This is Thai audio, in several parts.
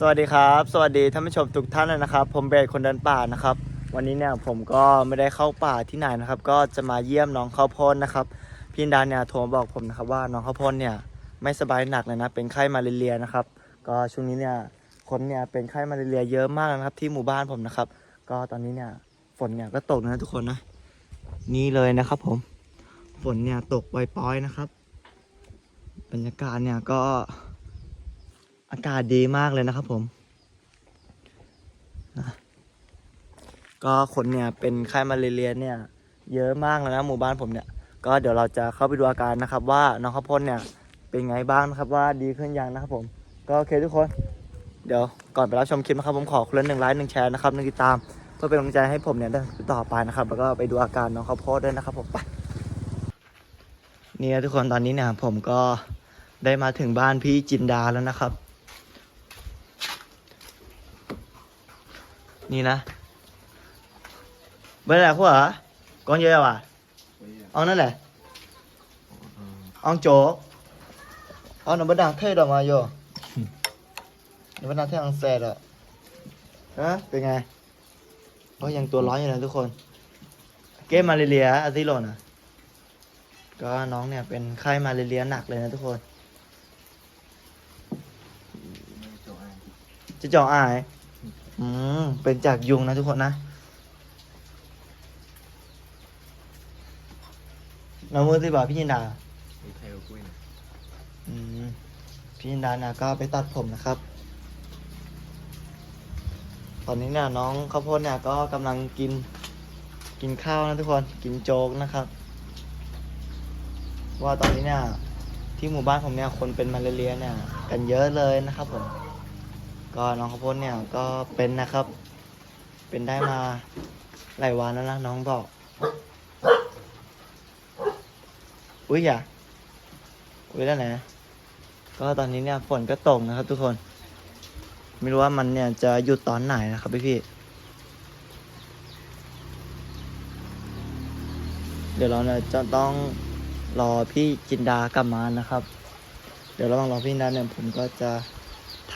สวัสดีครับ สวัสดีท่านผู้ชมทุกท่านเลยนะครับ ผมเบสคนเดินป่านะครับ วันนี้เนี่ยผมก็ไม่ได้เข้าป่าที่ไหนนะครับ ก็จะมาเยี่ยมน้องข้าวโพดนะครับพี่ดานเนี่ยโทรมาบอกผมนะครับว่าน้องข้าวโพดเนี่ยไม่สบายหนักเลยนะ เป็นไข้มาเรียนะครับ ก็ช่วงนี้เนี่ยคนเนี่ยเป็นไข้มาเรียเยอะมากนะครับ ที่หมู่บ้านผมนะครับ ก็ตอนนี้เนี่ยฝนเนี่ยก็ตกนะทุกคนนะนี่เลยนะครับ ผมฝนเนี่ยตกปล่อยๆนะครับ บรรยากาศเนี่ยก็ อากาศดีมากเลยนะครับผมนะก็คนเนี่ยเป็นไข้มาเรียเนี่ย เยอะมากเลยนะหมู่บ้านผมเนี่ย ก็เดี๋ยวเราจะเข้าไปดูอาการนะครับ ว่าน้องข้าวโพดเนี่ยเป็นไงบ้างนะครับ ว่าดีขึ้นยังนะครับผม ก็โอเคทุกคน เดี๋ยวก่อนไปรับชมคลิปนะครับผมขอคนละหนึ่งไลค์หนึ่งแชร์นะครับหนึ่งติดตาม เพื่อเป็นกำลังใจให้ผมเนี่ยได้ต่อไปนะครับ แล้วก็ไปดูอาการน้องข้าวโพดด้วยนะครับผมไปนี่นะทุกคนตอนนี้เนี่ยผมก็ได้มาถึงบ้านพี่จินดาแล้วนะครับ นี่นะ bên này khu hả con dê à ông nói này ông chỗ ông nó bên đang thuê đâu mà vô nó bên đang thuê ăn xe rồi hả เป็นไงก็ยังตัวร้อนอยู่นะทุกคน เกมมาเรียอาซิโลนะก็น้องเนี่ยเป็นไข้มาเรียหนักเลยนะทุกคน จะเจาะอาย อืม เป็นจากยุงนะทุกคนนะน้องมือที่บอกพี่ยินดามีใครเอากล้วยนะอืม พี่ยินดาเนี่ยก็ไปตัดผมนะครับ ตอนนี้เนี่ยน้องข้าวโพดเนี่ยก็กำลังกิน กินข้าวนะทุกคน กินโจ๊กนะครับ ว่าตอนนี้เนี่ยที่หมู่บ้านผมเนี่ยคนเป็นมาเรียเนี่ย กันเยอะเลยนะครับผม ก็น้องข้าวโพดเนี่ยก็เป็นนะครับ เป็นได้มาหลายวันแล้วนะน้องบอก อุ้ยอย่าอุ้ยแล้วไหนก็ตอนนี้เนี่ยฝนก็ตกนะครับ ทุกคน ไม่รู้ว่ามันเนี่ยจะหยุดตอนไหนนะครับพี่พี่เดี๋ยวเราเนี่ยจะต้องรอพี่จินดากลับมานะครับ เดี๋ยวระหว่างรอพี่จินดาเนี่ยผมก็จะ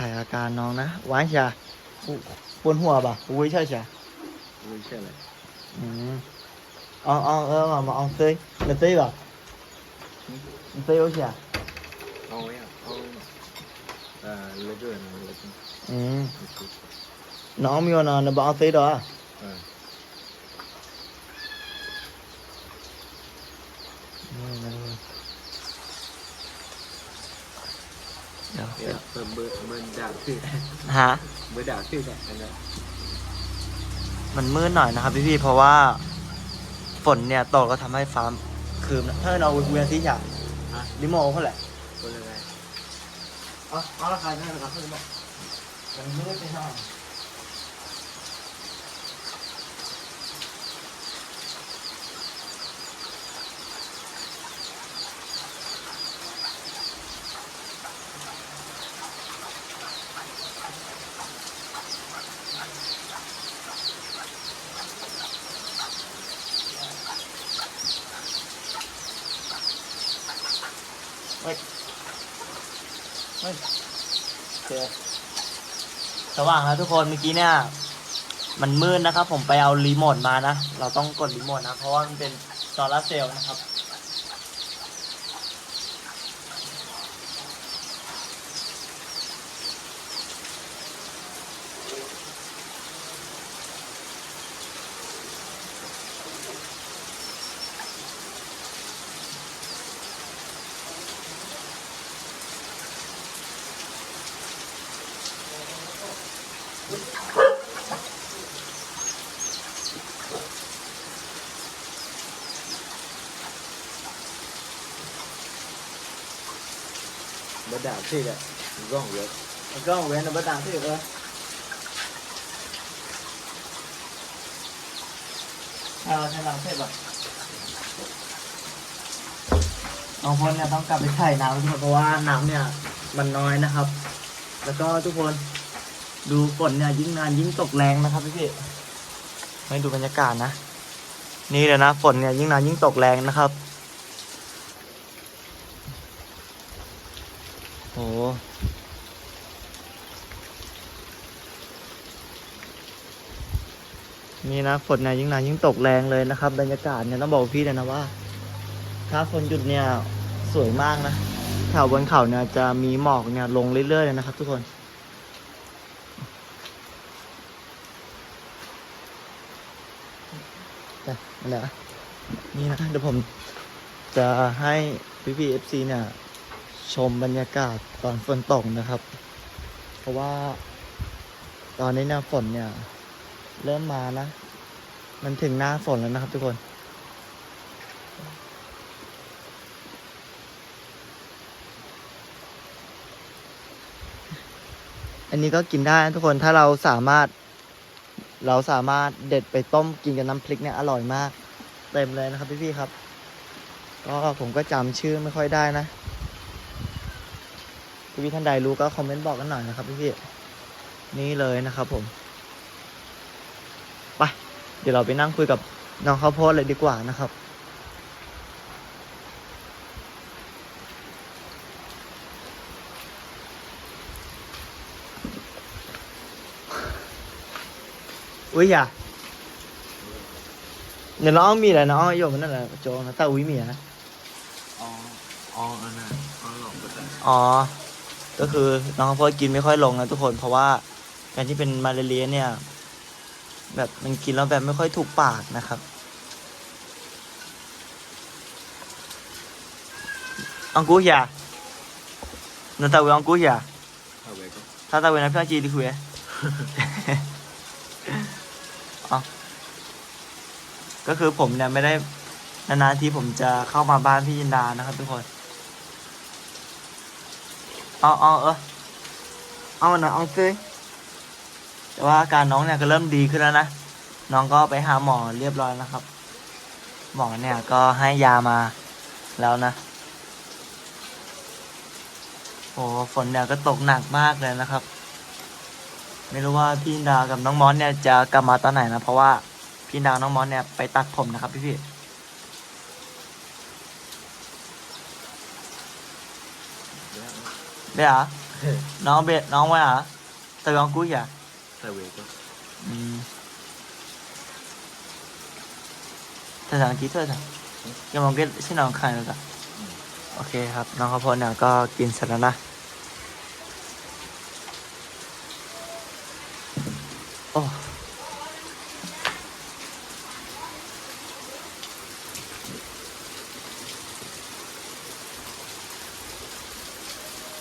ถ่ายอาการน้องนะหวานเชียปวดหัวป่ะอุ้ยใช่เชียไม่ใช่อะไรอืมเอาเอาเออมามาเอาซื้อเดี๋ยวซื้อป่ะซื้อโอเชียเอาไว้อะเอาเอ่อเลือดด้วยนะเลือดอืมน้องมีวันนอนบอกเอาซื้อดอเออเดี๋ยวเดี๋ยว เปิดเบอร์เบอร์ด่าชื่อฮะเบอร์ด่าชื่อแต่อันนั้นมันมืดหน่อยนะครับพี่ๆเพราะว่าฝนเนี่ยตกก็ทำให้ฟ้าคืมนะถ้าเราเวียนที่อยากฮะลิโมเขาแหละเอร์อะไรอ๋อเอาราคาเท่าไหร่ครับพี่บอกมันมืดไปหน่อย เฮ้ยเฮ้ยโอสว่างแล้วทุกคนเมื่อกี้เนี่ย มันมืดนะครับ ผมไปเอารีโมทมานะ เราต้องกดรีโมทนะ เพราะว่ามันเป็นโซลาร์เซลล์นะครับ เบอร์ด่าชื่อแต่ร่องเยอะ แล้วก็เว้นเอาไปต่างที่อื่น เลยเอาใช้หลังเสร็จแบบน้องพลเนี่ยต้องกลับไปใส่น้ำทุกคนเพราะว่าน้ำเนี่ยมันน้อยนะครับ แล้วก็ทุกคนดูฝนเนี่ยยิ่งนานยิ่งตกแรงนะครับพี่พี่ไม่ดูบรรยากาศนะ นี่เลยนะฝนเนี่ยยิ่งนานยิ่งตกแรงนะครับโห นี่นะฝนเนี่ยยิ่งนานยิ่งตกแรงเลยนะครับ บรรยากาศเนี่ยต้องบอกพี่เลยนะว่า ถ้าฝนหยุดเนี่ยสวยมากนะแถวบนเขาเนี่ยจะมีหมอกเนี่ยลงเรื่อยๆเลยนะครับ ทุกคนนั่นแหละนี่นะเดี๋ยวผมจะให้พี่พีเอฟซีเนี่ยชมบรรยากาศตอนฝนตกนะครับ เพราะว่าตอนนี้เนี่ยฝนเนี่ย เริ่มมานะ มันถึงหน้าฝนแล้วนะครับทุกคน อันนี้ก็กินได้นะทุกคนถ้าเราสามารถ เราสามารถเด็ดไปต้มกินกับน้ำพริกเนี่ยอร่อยมาก เต็มเลยนะครับพี่ๆครับ ก็ผมก็จำชื่อไม่ค่อยได้นะพี่ๆท่านใดรู้ก็คอมเมนต์บอกกันหน่อยนะครับพี่ๆนี่เลยนะครับผม เดี๋ยวเราไปนั่งคุยกับน้องข้าวโพดเลยดีกว่านะครับ อุ้ยอย่าเดี๋ยวน้องมีอะไรน้องโยมมันนั่นแหละโจนะตาอุ้ยมีอะอ๋ออ๋ออันนั้นอ๋อหลอกก็ได้อ๋อ ก็คือน้องข้าวโพดกินไม่ค่อยลงนะทุกคนเพราะว่าการที่เป็นมาเรียเนี่ย แบบมันกินแล้วแบบไม่ค่อยถูกปากนะครับอังกูอย่านั่นตาเวอังกูอย่าเอาไว้ก็ถ้าตาเวนะพี่อาจีดีคุยก็คือผมเนี่ยไม่ได้นานๆที่ผมจะเข้ามาบ้านพี่ยินดานะครับทุกคนเอาเอาเออเอาหน่อยเอาซิ แต่ว่าอาการน้องเนี่ยก็เริ่มดีขึ้นแล้วนะ น้องก็ไปหาหมอเรียบร้อยนะครับ หมอเนี่ยก็ให้ยามาแล้วนะ โอ้ฝนเนี่ยก็ตกหนักมากเลยนะครับ ไม่รู้ว่าพี่ดากับน้องมอสเนี่ยจะกลับมาตอนไหนนะ เพราะว่าพี่ดาวน้องมอสเนี่ยไปตัดผมนะครับพี่พี่เดี๋ยวเดี๋ยวเหรอน้ องเบน้องไว้เหรอแต่น้องกุ้ยอะใส่ไว้ก็อืมแต่สังกีเธอจ้ะยังมองเก็ตที่น้องขายแล้วจ้ะโอเคครับ น้องข้าวโพดเนี่ยก็กินเสร็จแล้วนะ โอ้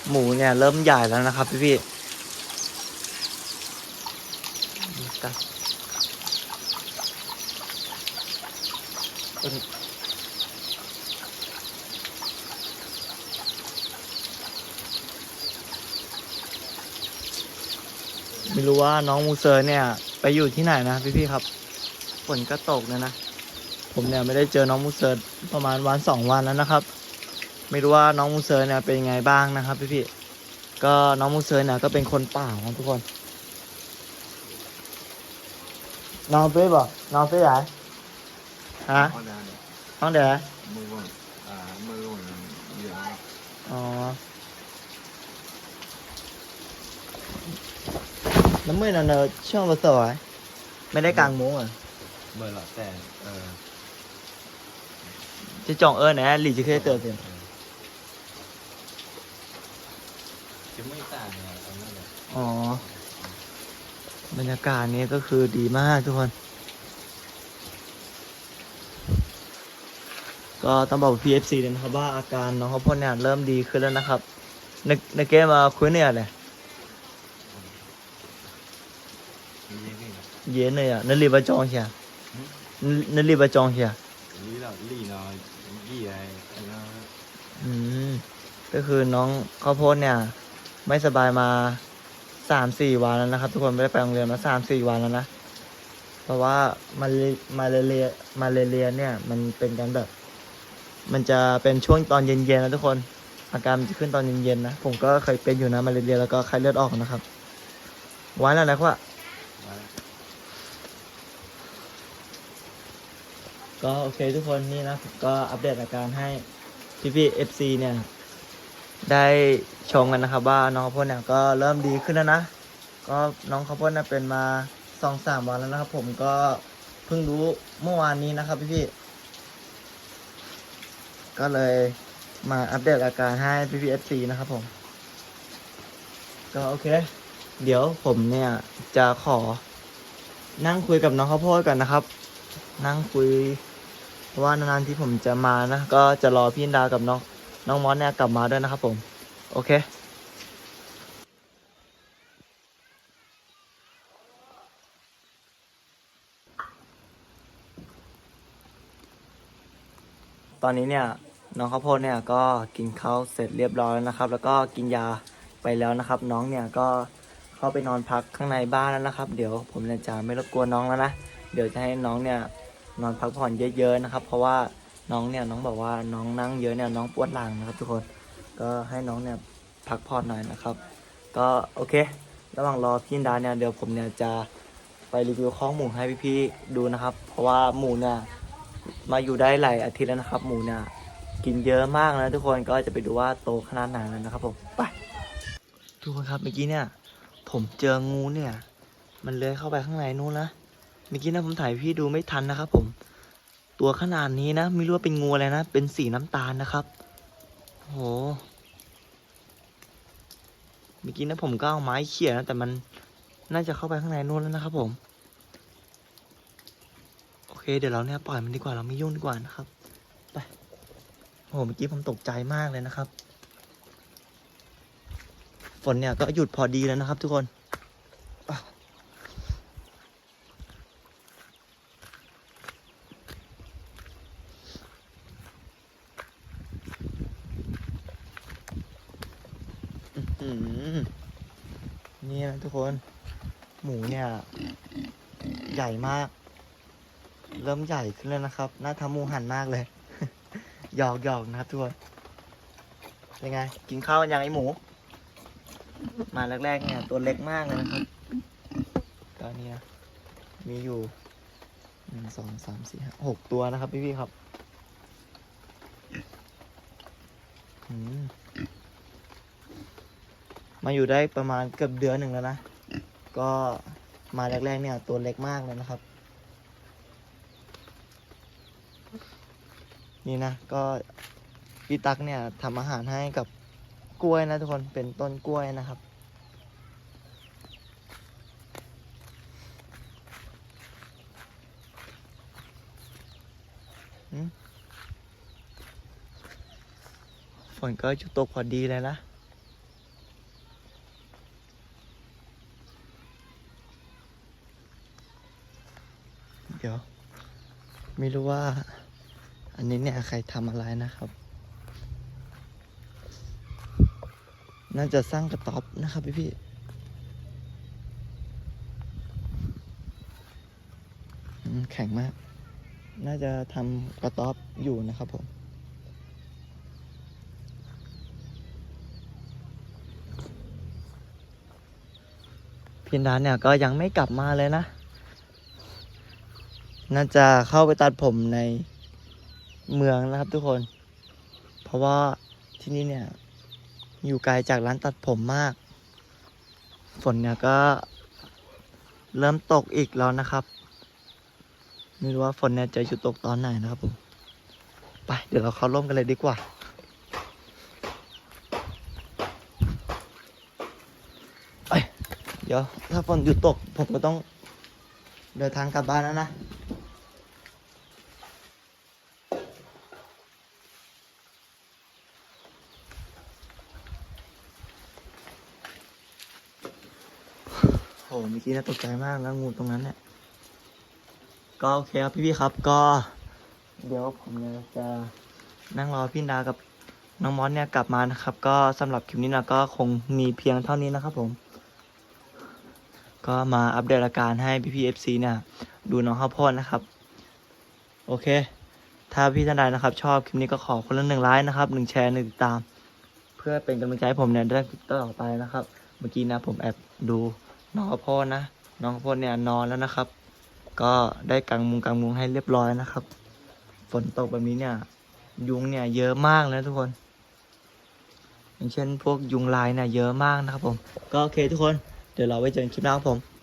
หมูเนี่ยเริ่มใหญ่แล้วนะครับพี่พี่ กันเอิ่มไม่รู้ว่าน้องมูเซอร์เนี่ย ไปอยู่ที่ไหนนะพี่พี่ๆครับฝนก็ตกเนี่ยนะ ผมเนี่ยไม่ได้เจอน้องมูเซอร์ประมาณวันสองวันแล้วนะครับ ไม่รู้ว่าน้องมูเซอร์เนี่ยเป็นไงบ้างนะครับพี่พี่ๆก็น้องมูเซอร์เนี่ยก็เป็นคนป่านะทุกคนน้องเป๊ะบ่น้องเป๊ะไหนฮะอ๋อได้เนี่ยน้องเด๋อมือก่อน อ่ามือก่อนเดี๋ยวอ๋อน้ำมือน่ะเนอะช่วงภาษาไม่ได้กลางมุ้งอะมือหลั บแต่เออจะจองเออนะหลีจะเคยเติมเต็มจะไม่ต่างเนี่ยอันนั้นเลยอ๋อบรรยากาศนี้ก็คือดีมากทุกคน ก็ต้องบอก PFC เลยนะครับว่าอาการน้องข้าวโพดเนี่ยเริ่มดีขึ้นแล้วนะครับในในเกมมาคุยเนี่ยเลยมียังไงเย็นเลยอะนั่นรีบมาจองเชียนั่นรีบมาจองเชียลีเราลีเรายี่อะไรอันนั้นอืม ก็คือน้องข้าวโพดเนี่ย ไม่สบายมา สามสี่วันแล้วนะครับ ทุกคนไม่ได้ไปโรงเรียนมาสามสี่วันแล้วนะ เพราะว่ามาเลมาเลเรียมาเลเรียเนี่ยมันเป็นการแบบ มันจะเป็นช่วงตอนเย็นๆนะทุกคน อาการมันจะขึ้นตอนเย็นๆนะ ผมก็เคยเป็นอยู่นะมาเลเรียแล้วก็ไข้เลือดออกนะครับไว้แล้วนะครับก็โอเคทุกคนนี่นะก็อัปเดตอาการให้พี่พี่เอฟซีเนี่ย ได้ชมกันนะครับ ว่าน้องข้าวโพดเนี่ยก็เริ่มดีขึ้นแล้วนะ ก็น้องข้าวโพดเนี่ยเป็นมาสองสามวันแล้วนะครับ ผมก็เพิ่งรู้เมื่อวานนี้นะครับพี่พี่ๆก็เลยมาอัปเดตอาการให้พี่พี่เอฟซีนะครับผม ก็โอเค เดี๋ยวผมเนี่ยจะขอนั่งคุยกับน้องข้าวโพดก่อนนะครับ นั่งคุย เพราะว่านานๆที่ผมจะมานะ ก็จะรอพี่นดากับน้อง น้องมอสเนี่ยกลับมาด้วยนะครับผม โอเค ตอนนี้เนี่ยน้องข้าวโพดเนี่ยก็กินข้าวเสร็จเรียบร้อยแล้วนะครับ แล้วก็กินยาไปแล้วนะครับ น้องเนี่ยก็เข้าไปนอนพักข้างในบ้านแล้วนะครับ เดี๋ยวผมเนี่ยจะไม่รบกวนน้องแล้วนะ เดี๋ยวจะให้น้องเนี่ยนอนพักผ่อนเยอะๆนะครับ เพราะว่า น้องเนี่ยน้องบอกว่าน้องนั่งเยอะเนี่ยน้องปวดหลังนะครับ ทุกคนก็ให้น้องเนี่ยพักผ่อนหน่อยนะครับ ก็โอเค ระหว่างรอพี่อินดาเนี่ยเดี๋ยวผมเนี่ยจะไปรีวิวข้องหมูให้พี่ๆดูนะครับ เพราะว่าหมูเนี่ยมาอยู่ได้หลายอาทิตย์แล้วนะครับ หมูเนี่ยกินเยอะมากนะทุกคนก็จะไปดูว่าโตขนาดไหนแล้วนะครับผมไปทุกคนครับเมื่อกี้เนี่ย ผมเจองูเนี่ย มันเลื้อยเข้าไปข้างในนู้นนะเมื่อกี้นะผมถ่ายพี่ดูไม่ทันนะครับ ผม ตัวขนาดนี้นะ ไม่รู้ว่าเป็นงูอะไรนะ เป็นสีน้ำตาลนะครับ โห เมื่อกี้นะผมก็เอาไม้เขี่ยนะ แต่มันน่าจะเข้าไปข้างในนู้นแล้วนะครับ ผม โอเค เดี๋ยวเราเนี่ยปล่อยมันดีกว่า เราไม่ยุ่งดีกว่านะครับ ไป โห เมื่อกี้ผมตกใจมากเลยนะครับ ฝนเนี่ยก็หยุดพอดีแล้วนะครับ ทุกคนอะอื้อหือนี่นะทุกคน หมูเนี่ย ใหญ่มาก เริ่มใหญ่ขึ้นแล้วนะครับ หน้าทำหมูหันมากเลย หยอกหยอกนะครับทุกคนเป็นไง กินข้าวยังไอหมู มาแรกๆเนี่ยตัวเล็กมากเลยนะครับ ตอนนี้นะมีอยู่หนึ่งสองสามสี่ห้าหกตัวนะครับพี่ๆครับมาอยู่ได้ประมาณเกือบเดือนหนึ่งแล้วนะ ก็มาแรกๆเนี่ยตัวเล็กมากเลยนะครับ นี่นะก็พี่ตั๊กเนี่ยทำอาหารให้กับกล้วยนะทุกคนเป็นต้นกล้วยนะครับ ฝนก็จุดตกพอดีเลยนะเดี๋ยว ไม่รู้ว่า อันนี้เนี่ยใครทำอะไรนะครับ น่าจะสร้างกระต๊อบนะครับพี่พี่แข็งมาก น่าจะทำกระต๊อบอยู่นะครับผม พินดาเนี่ยก็ยังไม่กลับมาเลยนะ น่าจะเข้าไปตัดผมใน เมืองนะครับทุกคน เพราะว่าที่นี่เนี่ย อยู่ไกลจากร้านตัดผมมาก ฝนเนี่ยก็เริ่มตกอีกแล้วนะครับ ไม่รู้ว่าฝนเนี่ยจะหยุดตกตอนไหนนะครับผมไปเดี๋ยวเราเข้าร่มกันเลยดีกว่าเดี๋ยวถ้าฝนหยุดตกผมก็ต้องเดินทางกลับบ้านแล้วนะ โหเมื่อกี้น่าตกใจมากแล้วงูตรงนั้นเนี่ยก็โอเคครับพี่ๆครับ ก็ เดี๋ยวผมเนี่ยจะนั่งรอพี่ดากับน้องมอสเนี่ยกลับมานะครับ ก็สำหรับคลิปนี้นะก็คงมีเพียงเท่านี้นะครับผม ก็มาอัปเดตอาการให้พี่พีเอฟซีเนี่ย ดูน้องข้าวโพดนะครับ โอเค ถ้าพี่ท่านใดนะครับ ชอบคลิปนี้ก็ขอคนละหนึ่งไลค์นะครับหนึ่งแชร์หนึ่งติดตาม เพื่อเป็นกำลังใจให้ผมเนี่ยได้ต่อไปนะครับ เมื่อกี้นะผมแอบดู น้องข้าวโพดนะ น้องข้าวโพดเนี่ยนอนแล้วนะครับ ก็ได้กางมุงกางมุงให้เรียบร้อยนะครับ ฝนตกแบบนี้เนี่ย ยุงเนี่ยเยอะมากเลยทุกคน อย่างเช่นพวกยุงลายเนี่ยเยอะมากนะครับผม ก็โอเคทุกคน เดี๋ยวเราไว้เจอกันคลิปหน้าครับผม